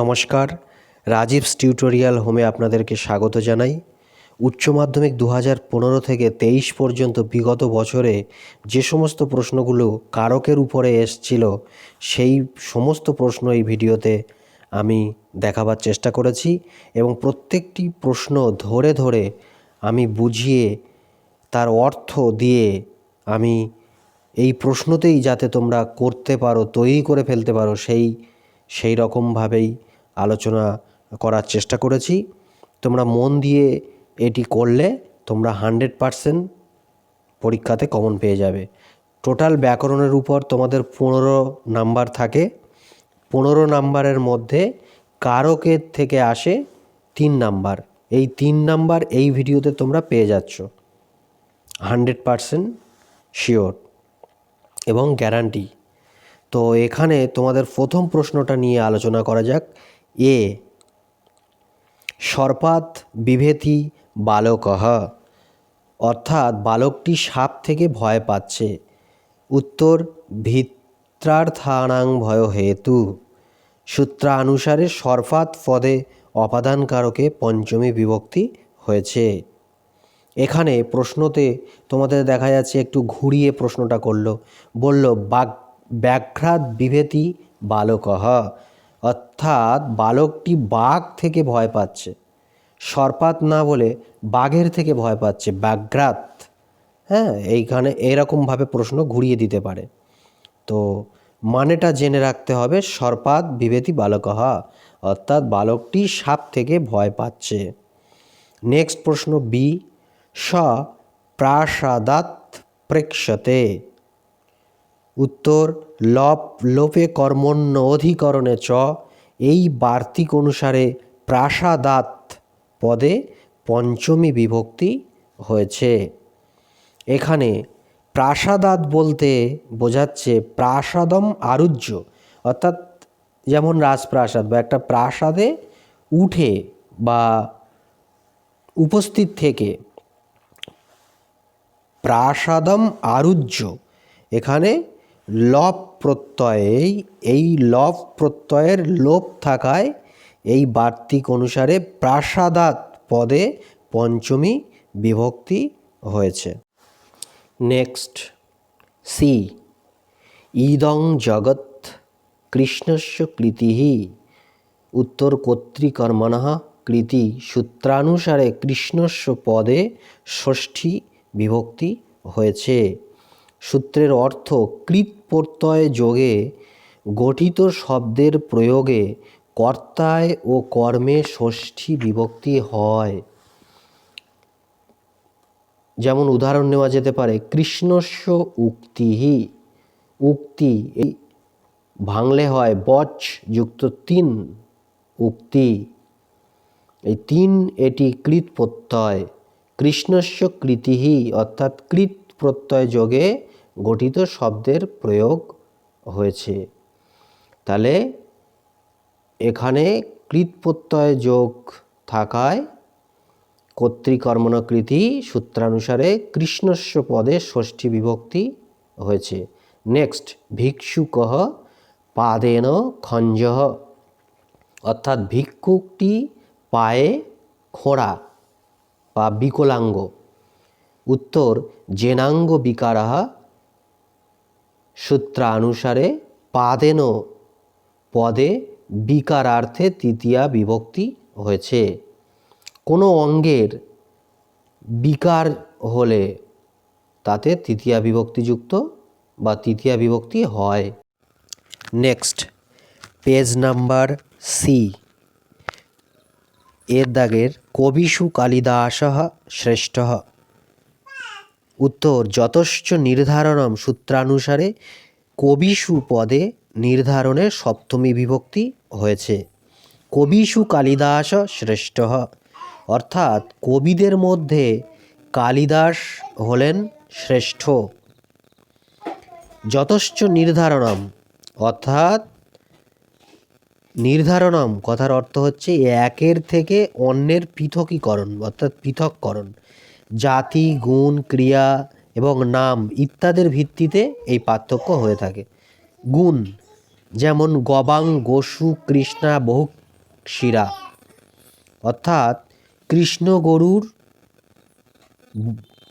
নমস্কার। রাজীবস টিউটোরিয়াল হোমে আপনাদেরকে স্বাগত জানাই। উচ্চ মাধ্যমিক দু হাজার পনেরো থেকে তেইশ পর্যন্ত বিগত বছরে যে সমস্ত প্রশ্নগুলো কারকের উপরে এসছিল, সেই সমস্ত প্রশ্ন এই ভিডিওতে আমি দেখাবার চেষ্টা করেছি এবং প্রত্যেকটি প্রশ্ন ধরে ধরে আমি বুঝিয়ে তার অর্থ দিয়ে আমি এই প্রশ্নতেই যাতে তোমরা করতে পারো, তৈরি করে ফেলতে পারো, সেই সেই রকমভাবেই আলোচনা করার চেষ্টা করেছি। তোমরা মন দিয়ে এটি করলে তোমরা হান্ড্রেড পারসেন্ট পরীক্ষাতে কমন পেয়ে যাবে। টোটাল ব্যাকরণের উপর তোমাদের পনেরো নাম্বার থাকে। পনেরো নাম্বারের মধ্যে কারকের থেকে আসে তিন নাম্বার। এই তিন নাম্বার এই ভিডিওতে তোমরা পেয়ে যাচ্ছ। হান্ড্রেড পারসেন্ট শিওর এবং গ্যারান্টি। তো এখানে তোমাদের প্রথম প্রশ্নটা নিয়ে আলোচনা করা যাক। এ সর্পাত বিভেতি বালকহ অর্থাৎ বালকটি সাপ থেকে ভয় পাচ্ছে। উত্তর, ভিত্রার্থানাং ভয় হেতু। সূত্রানুসারে সর্পাত পদে অপাদানকারকে পঞ্চমী বিভক্তি হয়েছে। এখানে প্রশ্নতে তোমাদের দেখা যাচ্ছে একটু ঘুরিয়ে প্রশ্নটা করল। বলল বাক ব্যাঘ্রাত বিভেতি বালকহ অর্থাৎ বালকটি বাঘ থেকে ভয় পাচ্ছে। সর্পাত না বলে বাঘের থেকে ভয় পাচ্ছে ব্যাঘ্রাত হ্যাঁ এইখানে এরকমভাবে প্রশ্ন ঘুরিয়ে দিতে পারে। তো মানেটা জেনে রাখতে হবে সর্পাত বিভেতি বালকহ অর্থাৎ বালকটি সাপ থেকে ভয় পাচ্ছে। নেক্সট প্রশ্ন বি। স। প্রাসাদাত প্রেক্ষতে। উত্তর, লপ, লোপে কর্মণ্য অধিকরণে চ। এই বার্তিক অনুসারে প্রাসাদাত পদে পঞ্চমী বিভক্তি হয়েছে। এখানে প্রাসাদাত বলতে বোঝাচ্ছে প্রাসাদম আরুহ্য অর্থাৎ যেমন রাজপ্রাসাদ বা একটা প্রাসাদে উঠে বা উপস্থিত থেকে প্রাসাদম আরুহ্য এখানে লভ প্রত্যয়েই এই লভ প্রত্যয়ের লোপ থাকায় এই বার্তিক অনুসারে প্রাসাদাত পদে পঞ্চমী বিভক্তি হয়েছে। নেক্সট, সি, ইদং জগৎ কৃষ্ণস্য কৃতিः উত্তর কর্তৃকর্মণ কৃতি সূত্রানুসারে কৃষ্ণস্য পদে ষষ্ঠী বিভক্তি হয়েছে। সূত্রের অর্থ কৃত প্রত্যয় যোগে গঠিত শব্দের প্রয়োগে কর্তায় ও কর্মে ষষ্ঠী বিভক্তি হয়। যেমন উদাহরণ নেওয়া যেতে পারে, কৃষ্ণস্য উক্তিহি। উক্তি এই ভাঙলে হয় বচ যুক্ত তিন উক্তি। এই তিন এটি কৃত প্রত্যয়। কৃষ্ণস্য কৃতিহি, অর্থাৎ কৃত প্রত্যয় যোগে গঠিত শব্দের প্রয়োগ হয়েছে। তাহলে এখানে কৃত প্রত্যয় যোগ থাকায় কর্তৃকর্মণকৃতি সূত্রানুসারে কৃষ্ণস্য পদে ষষ্ঠী বিভক্তি হয়েছে। নেক্সট ভিক্ষুকহ পাদেন খঞ্জহ অর্থাৎ ভিক্ষুকটি পায়ে খোঁড়া বা বিকলাঙ্গ। উত্তর, জেনাঙ্গ বিকারः সূত্রানুসারে পাদেন পদে বিকারার্থে তৃতীয়া বিভক্তি হয়েছে। কোনো অঙ্গের বিকার হলে তাতে তৃতীয়া বিভক্তিযুক্ত বা তৃতীয়া বিভক্তি হয়। Next, page number C. এর দাগের কবিষু কালিদাস শ্রেষ্ঠ উত্তর যতশ্চ নির্ধারণম সূত্রানুসারে কবিষু পদে নির্ধারণের সপ্তমী বিভক্তি হয়েছে। কবিষু কালিদাস শ্রেষ্ঠ। অর্থাৎ কবিদের মধ্যে কালিদাস হলেন শ্রেষ্ঠ। যতশ্চ নির্ধারণম। অর্থাৎ নির্ধারণম কথার অর্থ হচ্ছে একের থেকে অন্যের পৃথকীকরণ, অর্থাৎ পৃথককরণ। জাতি, গুণ, ক্রিয়া এবং নাম ইত্যাদির ভিত্তিতে এই পার্থক্য হয়ে থাকে। গুণ যেমন গবাং, গোসু, কৃষ্ণা, বহু শিরা। অর্থাৎ কৃষ্ণ গরুর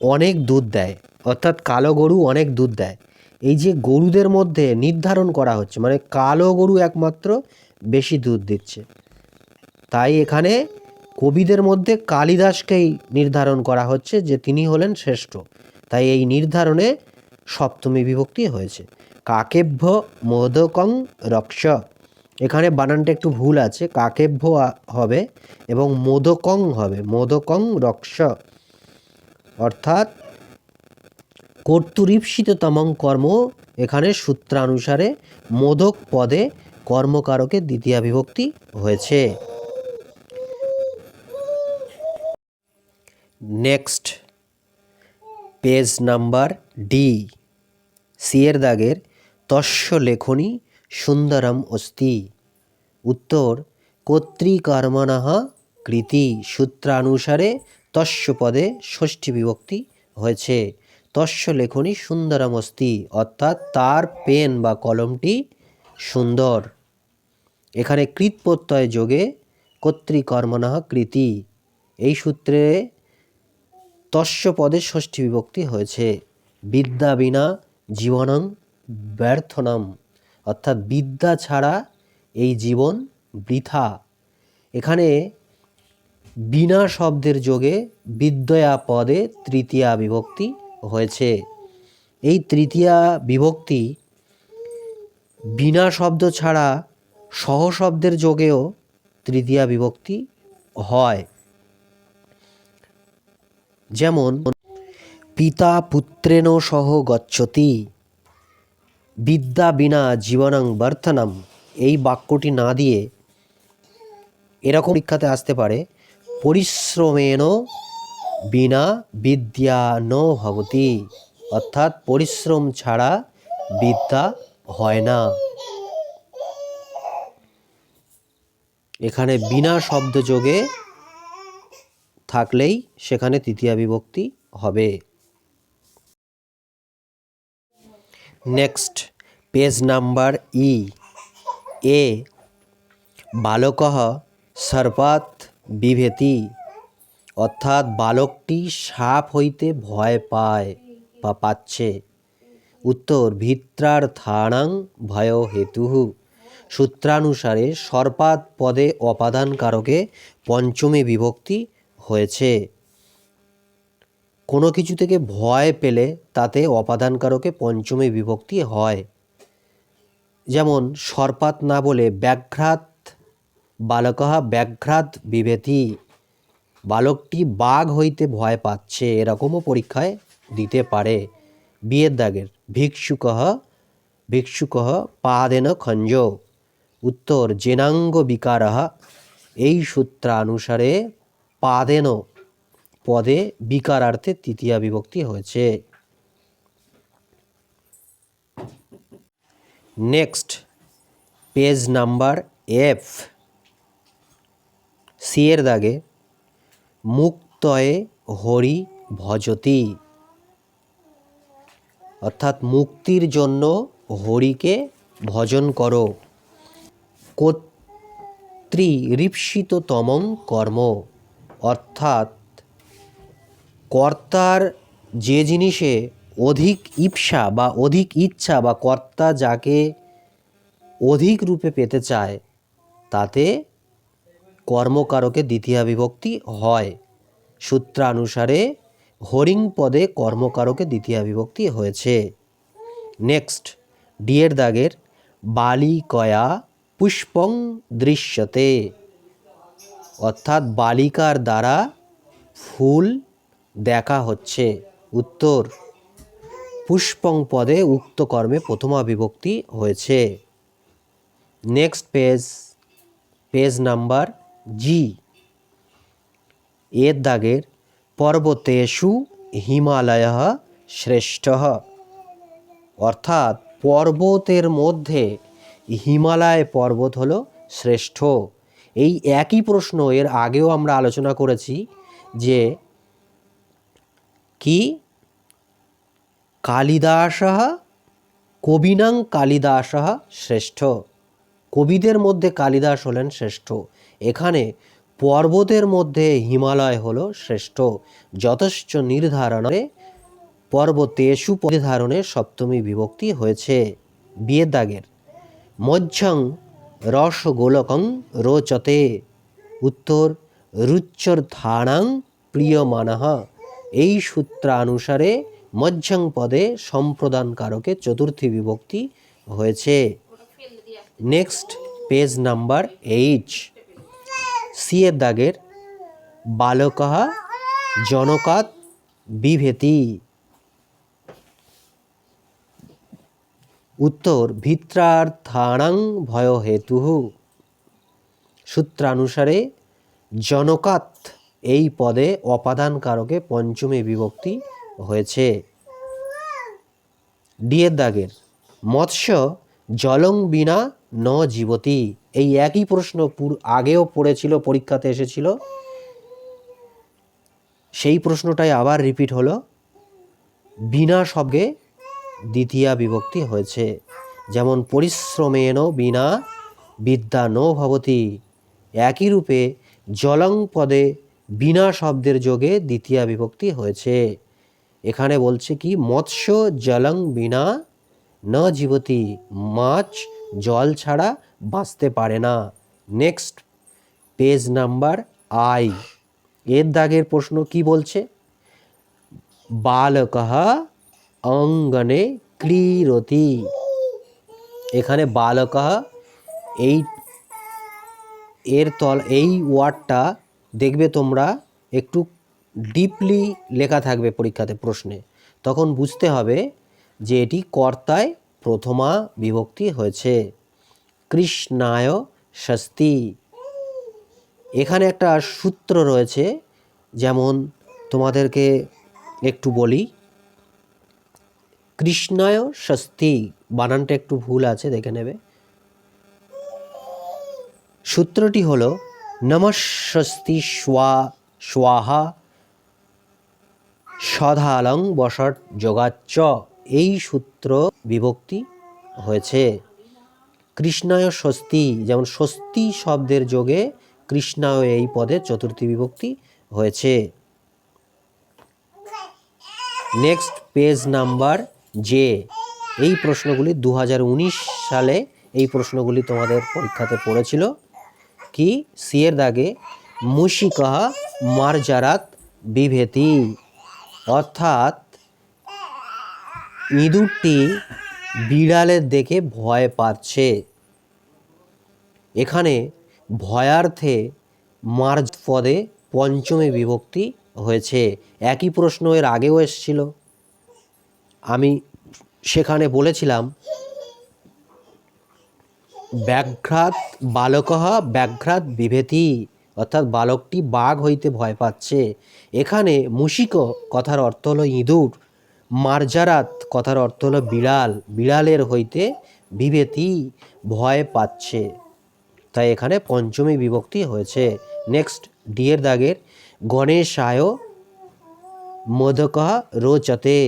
অনেক দুধ দেয়, অর্থাৎ কালো গরু অনেক দুধ দেয়। এই যে গরুদের মধ্যে নির্ধারণ করা হচ্ছে মানে কালো গরু একমাত্র বেশি দুধ দিচ্ছে। তাই এখানে কবিদের মধ্যে কালিদাসকেই নির্ধারণ করা হচ্ছে যে তিনি হলেন শ্রেষ্ঠ। তাই এই নির্ধারণে সপ্তমী বিভক্তি হয়েছে। কাকেভ্য মোদকং রক্ষ। এখানে বানানটা একটু ভুল আছে। কাকেভ্য হবে এবং মোদকং হবে। মোদকং রক্ষ। অর্থাৎ কর্তুরীপ্সিততমং কর্ম এখানে সূত্রানুসারে মোদক পদে কর্মকারকে দ্বিতীয়া বিভক্তি হয়েছে। নেক্সট পেজ নাম্বার ডি, সিয়ের দাগের তস্য লেখনী সুন্দরম অস্তি। উত্তর কর্তৃকর্মণঃ কৃতি, সূত্রানুসারে তস্য পদে ষষ্ঠী বিভক্তি হয়েছে। তস্য লেখনী সুন্দরম অস্তি, অর্থাৎ তার পেন বা কলমটি সুন্দর। এখানে কৃত প্রত্যয় যোগে কর্তৃকর্মণঃ কৃতি, এই সূত্রে তস্য পদে ষষ্ঠী বিভক্তি হয়েছে। বিদ্যা বিনা জীবনং ব্যর্থনম। অর্থাৎ বিদ্যা ছাড়া এই জীবন বৃথা। এখানে বিনা শব্দের যোগে বিদ্যয়া পদে তৃতীয়া বিভক্তি হয়েছে। এই তৃতীয়া বিভক্তি বিনা শব্দ ছাড়া সহশব্দের যোগেও তৃতীয়া বিভক্তি হয়। যেমন, পিতা পুত্রেণ সহ গচ্ছতি, বিদ্যা বিনা জীবনং বর্তনম। এই বাক্যটি না দিয়ে এরকম পরীক্ষাতে আসতে পারে, পরিশ্রমেণ বিনা বিদ্যা ন ভবতি, অর্থাৎ পরিশ্রম ছাড়া বিদ্যা হয় না। এখানে বিনা শব্দ যোগে থাকলেই সেখানে তৃতীয়া বিভক্তি হবে। নেক্সট পেজ নাম্বার ই এ বালক সর্পাত বিভেতি। অর্থাৎ বালকটি সাপ হইতে ভয় পায় বা পাচ্ছে। উত্তর ভিত্রার্থানাং ভয় হেতু। সূত্রানুসারে সর্পাত পদে অপাদান কারকে পঞ্চমী বিভক্তি হয়েছে। কোনো কিছু থেকে ভয় পেলে তাতে অপাদান কারকে পঞ্চমী বিভক্তি হয়। যেমন সর্পাত না বলে ব্যাঘ্রাত বালকহা ব্যাঘ্রাত বিভেতি বালকটি বাঘ হইতে ভয় পাচ্ছে, এরকমও পরীক্ষায় দিতে পারে। বিয়ের দাগের ভিক্ষুকহ ভিক্ষুকহ পাদেন খঞ্জ। উত্তর, জেনাঙ্গ বিকারহ এই সূত্রানুসারে পাদেন পদে বিকারার্থে তৃতীয়া বিভক্তি হয়েছে। Next, page number F. C এর দাগে, মুক্তয়ে হরি ভজতি। অর্থাৎ মুক্তির জন্য হরিকে ভজন করো। কর্তৃরীপ্সিততমং কর্ম। অর্থাৎ কর্তার যে জিনিসে অধিক ইপসা বা অধিক ইচ্ছা বা কর্তা যাকে অধিক রূপে পেতে চায়, তাতে কর্মকারকে দ্বিতীয়া বিভক্তি হয়। সূত্রানুসারে হরিং পদে কর্মকারকে দ্বিতীয়া বিভক্তি হয়েছে। নেক্সট, ডিয়ের দাগের বালিকয়া পুষ্পং দৃশ্যতে। অর্থাৎ বালিকার দ্বারা ফুল দেখা হচ্ছে। উত্তর, পুষ্পং পদে উক্ত কর্মে প্রথমা বিভক্তি হয়েছে। Next page page number G এর দাগের, পর্বতেষু হিমালয় শ্রেষ্ঠ। অর্থাৎ পর্বতের মধ্যে হিমালয় পর্বত হলো শ্রেষ্ঠ। এই একই প্রশ্ন এর আগেও আমরা আলোচনা করেছি যে কি? কালিদাস কবিনাং কালিদাস শ্রেষ্ঠ। কবিদের মধ্যে কালিদাস হলেন শ্রেষ্ঠ। এখানে পর্বতের মধ্যে হিমালয় হলো শ্রেষ্ঠ। যথেষ্ট নির্ধারণে পর্বতেষু পরিধারণে সপ্তমী বিভক্তি হয়েছে। বিয়ের দাগের। মজ্জং রসগোলকং রোচতে। উত্তর রুচ্চর রুচ্চর্ধানাং প্রিয়মানঃ। এই সূত্রানুসারে মজ্জং পদে সম্প্রদানকারকে চতুর্থী বিভক্তি হয়েছে। Next, page number H C এর দাগের, বালকः, জনকাৎ, বিভেতি। উত্তর, ভিত্রার থাড়াং ভয় ভয়হেতু সূত্রানুসারে, জনকাত এই পদে অপাদান কারকে পঞ্চমী বিভক্তি হয়েছে। ডিয়ের দাগের, মৎস্য জলং বিনা ন জীবতি। এই একই প্রশ্ন পুর- আগেও পড়েছিল, পরীক্ষাতে এসেছিল। সেই প্রশ্নটাই আবার রিপিট হলো, বিনা শব্দে দ্বিতীয়া বিভক্তি হয়েছে। যেমন পরিশ্রমেন বিনা বিদ্যা ন ভবতি। একই রূপে জলং পদে বিনা শব্দের যোগে দ্বিতীয়া বিভক্তি হয়েছে। এখানে বলছে কি, মৎস্য জলং বিনা ন জীবতি, মাছ জল ছাড়া বাঁচতে পারে না। Next, page number I. এর দাগের প্রশ্ন কি বলছে? বালকः অঙ্গনে ক্রীড়তি এখানে বালকः এই, এর তল, এই ওয়ার্ডটা দেখবে তোমরা, একটু ডিপলি লেখা থাকবে পরীক্ষাতে প্রশ্নে। তখন বুঝতে হবে যে এটি কর্তায় প্রথমা বিভক্তি হয়েছে। কৃষ্ণায় স্বস্তি। এখানে একটা সূত্র রয়েছে, যেমন তোমাদেরকে একটু বলি। কৃষ্ণায় স্বস্তি। বানানটা একটু ভুল আছে, দেখে নেবে। সূত্রটি হলো নমস্বস্তি স্বা, স্বাহা, সধালং বসট যোগাচ্চ। এই সূত্র বিভক্তি হয়েছে। কৃষ্ণায় স্বস্তি, যেমন স্বস্তি শব্দের যোগে কৃষ্ণায় এই পদে চতুর্থী বিভক্তি হয়েছে। নেক্সট পেজ নাম্বার জে এই প্রশ্নগুলি দু হাজার উনিশ সালে এই প্রশ্নগুলি তোমাদের পরীক্ষাতে পড়েছিল। কি? সিয়ের দাগে, মুশিকাহ মারজারাত বিভেতি। অর্থাৎ ইঁদুরটি বিড়ালের দেখে ভয় পাচ্ছে। এখানে ভয়ার্থে মার্জ পদে পঞ্চমে বিভক্তি হয়েছে। একই প্রশ্ন এর আগেও এসেছিল। আমি সেখানে বলেছিলাম ব্যাঘ্রাত বালকহ ব্যাঘ্রাত বিভেতি, অর্থাৎ বালকটি বাঘ হইতে ভয় পাচ্ছে। এখানে মুশিক কথার অর্থ হলো ইঁদুর, মার্জারাত কথার অর্থ হলো বিড়াল, বিড়ালের হইতে বিভেতি, ভয় পাচ্ছে। তাই এখানে পঞ্চমী বিভক্তি হয়েছে। নেক্সট, ডিয়ের দাগের, গণেশায় মোদকः রোচতে।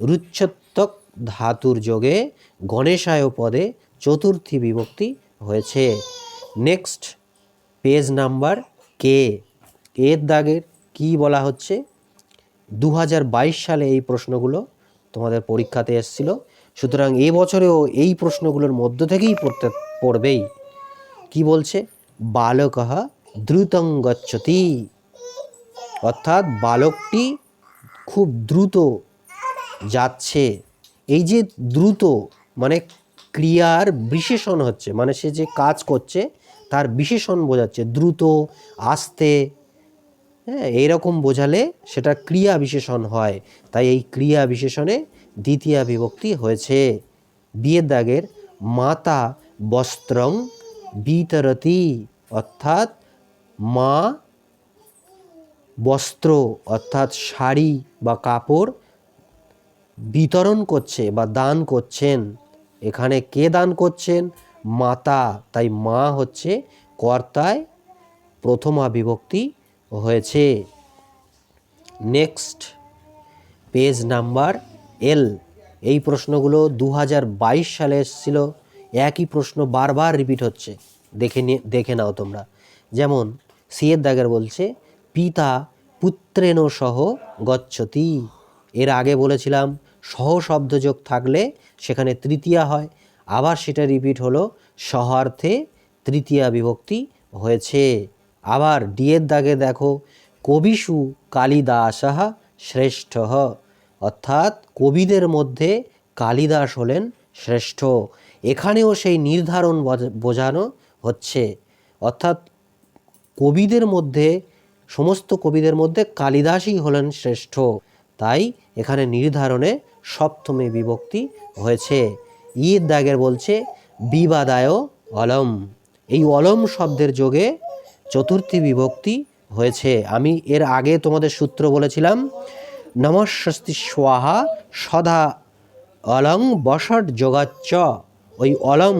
রুচ্ছত্তক ধাতুর যোগে গণেশায় পদে চতুর্থী বিভক্তি হয়েছে। নেক্সট পেজ নাম্বার কে এর দাগের কি বলা হচ্ছে? দু হাজার বাইশ সালে এই প্রশ্নগুলো তোমাদের পরীক্ষাতে এসেছিল। সুতরাং এ বছরেও এই প্রশ্নগুলোর মধ্য থেকেই পড়তে পড়বেই। কি বলছে? বালকः দ্রুতং গচ্ছতি। অর্থাৎ বালকটি খুব দ্রুত যাচ্ছে। এই যে দ্রুত মানে ক্রিয়ার বিশেষণ হচ্ছে মানে সে যে কাজ করছে তার বিশেষণ বোঝাচ্ছে, দ্রুত, আস্তে হ্যাঁ এইরকম বোঝালে সেটা ক্রিয়া বিশেষণ হয়। তাই এই ক্রিয়া বিশেষণে দ্বিতীয়া বিভক্তি হয়েছে। বিয়ের দাগের মাতা বস্ত্রং বিতরতি, অর্থাৎ মা বস্ত্র, অর্থাৎ শাড়ি বা কাপড় বিতরণ করছে বা দান করছেন। এখানে কে দান করছেন? মাতা। তাই মা হচ্ছে কর্তায় প্রথমা বিভক্তি হয়েছে। Next, page number L. এই প্রশ্নগুলো দু হাজার বাইশ সালে এসেছিল। একই প্রশ্ন বারবার রিপিট হচ্ছে। দেখে নিয়ে দেখে নাও তোমরা। যেমন সিয়ের দাগের বলছে, পিতা পুত্রেণ সহ গচ্ছতি। এর আগে বলেছিলাম সহ শব্দযোগ থাকলে সেখানে তৃতীয়া হয়। আবার সেটা রিপিট হলো, সহার্থে তৃতীয়া বিভক্তি হয়েছে। আবার ডিয়ের দাগে দেখো, কবিষু কালিদাসহ শ্রেষ্ঠ। অর্থাৎ কবিদের মধ্যে কালিদাস হলেন শ্রেষ্ঠ। এখানেও সেই নির্ধারণ বোঝানো হচ্ছে। অর্থাৎ কবিদের মধ্যে, সমস্ত কবিদের মধ্যে কালিদাসই হলেন শ্রেষ্ঠ। তাই এখানে নির্ধারণে সপ্তমী বিভক্তি হয়েছে। ঈদ দাগের বলছে, বিবাদায় অলম। এই অলম শব্দের যোগে চতুর্থী বিভক্তি হয়েছে। আমি এর আগে তোমাদের সূত্র বলেছিলাম নমস্বস্তি স্বাহা সদা অলং বসট যোগাচ্চ ওই অলম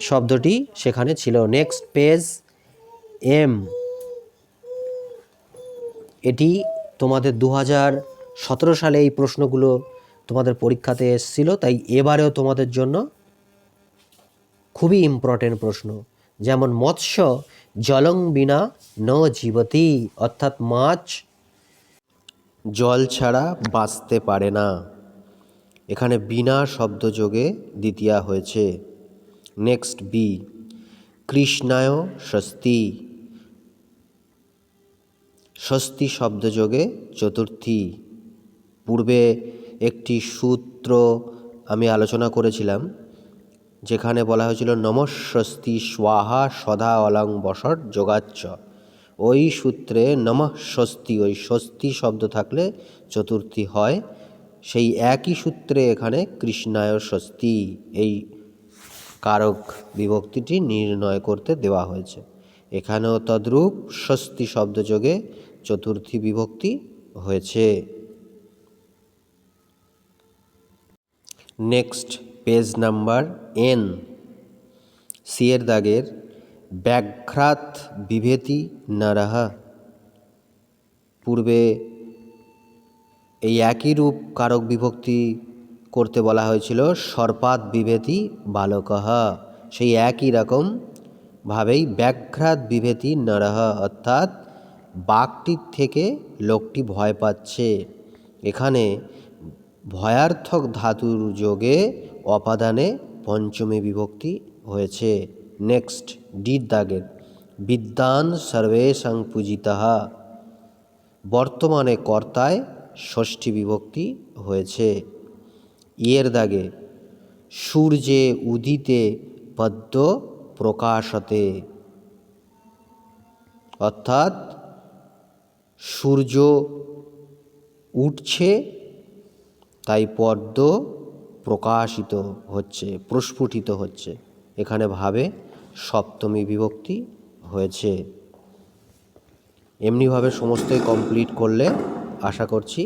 শব্দটি সেখানে ছিল। Next page M. এটি তোমাদের দু হাজার সতেরো সালে এই প্রশ্নগুলো তোমাদের পরীক্ষাতে এসেছিল, তাই এবারেও তোমাদের জন্য খুবই ইম্পর্টেন্ট প্রশ্ন। যেমন, মৎস্য জলং বিনা ন জীবতি, অর্থাৎ মাছ জল ছাড়া বাঁচতে পারে না। এখানে বিনা শব্দযোগে দ্বিতীয়া হয়েছে। নেক্সট বি কৃষ্ণায় স্বস্তি। স্বস্তি শব্দযোগে চতুর্থী। পূর্বে একটি সূত্র আমি আলোচনা করেছিলাম, যেখানে বলা হয়েছিল, নমস্বস্তি স্বাহা সদা অলং বসট যোগাচ্চ। ওই সূত্রে নমঃ স্বস্তি ওই স্বস্তি শব্দ থাকলে চতুর্থী হয়, সেই একই সূত্রে এখানে কৃষ্ণায় স্বস্তি, এই কারক বিভক্তিটি নির্ণয় করতে দেওয়া হয়েছে। এখানেও তদ্রূপ স্বস্তি শব্দযোগে চতুর্থী বিভক্তি হয়েছে। Next page number N. সিয়ের দাগের, ব্যাঘ্রাত বিভেতি নারাহা। পূর্বে এই একই রূপ কারক বিভক্তি করতে বলা হয়েছিল, সর্পাত বিভেতি বালকহ। সেই একই রকম ভাবেই ব্যাঘ্রাত বিভেতি নরহ, অর্থাৎ বাঘটির থেকে লোকটি ভয় পাচ্ছে। এখানে ভয়ার্থক ধাতুর যোগে অপাদানে পঞ্চমী বিভক্তি হয়েছে। নেক্সট ডির দাগের। বিদ্যান সর্বেশাং পূজিতাহা বর্তমানে কর্তায় ষষ্ঠী বিভক্তি হয়েছে। ইয়ের দাগে, সূর্যে উদিতে পদ্ম প্রকাশতে। অর্থাৎ সূর্য উঠছে তাই পদ্ম প্রকাশিত হচ্ছে, প্রস্ফুটিত হচ্ছে। এখানে ভাবে সপ্তমী বিভক্তি হয়েছে। এমনিভাবে সমস্তই কমপ্লিট করলে আশা করছি